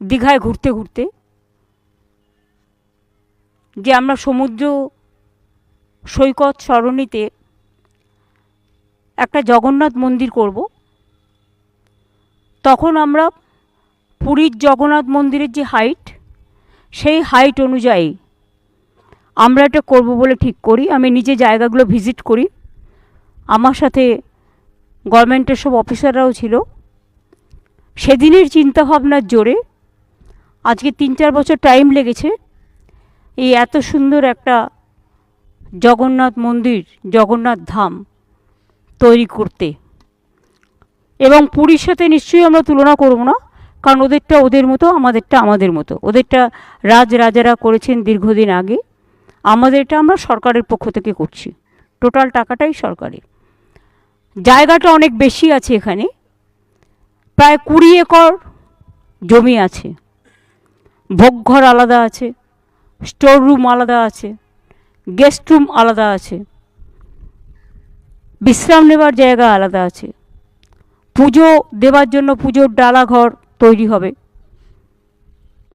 দীঘায় ঘুরতে ঘুরতে যে আমরা সমুদ্র সৈকত সরণিতে একটা জগন্নাথ মন্দির করব, তখন আমরা পুরীর জগন্নাথ মন্দিরের যে হাইট সেই হাইট অনুযায়ী আমরা এটা করব বলে ঠিক করি। আমি নিজে জায়গাগুলো ভিজিট করি। আমার সাথে গভর্নমেন্টের সব অফিসাররাও ছিল। সেদিনের চিন্তাভাবনার জোরে আজকে তিন চার বছর টাইম লেগেছে। এই এত সুন্দর একটা জগন্নাথ মন্দির, জগন্নাথ ধাম তৈরি করতে। এবং পুরীর সাথে নিশ্চয়ই আমরা তুলনা করব না, কারণ ওদেরটা ওদের মতো, আমাদেরটা আমাদের মতো। ওদেরটা রাজ রাজারা করেছেন দীর্ঘদিন আগে। আমাদেরটা আমরা সরকারের পক্ষ থেকে করছি। টোটাল টাকাটাই সরকারের। জায়গাটা অনেক বেশি আছে এখানে। প্রায় কুড়ি একর জমি আছে। ভোগঘর আলাদা আছে স্টোর রুম আলাদা আছে গেস্ট রুম আলাদা আছে, বিশ্রাম নেবার জায়গা আলাদা আছে। পুজো দেবার জন্য পুজোর ডালাঘর তৈরি হবে।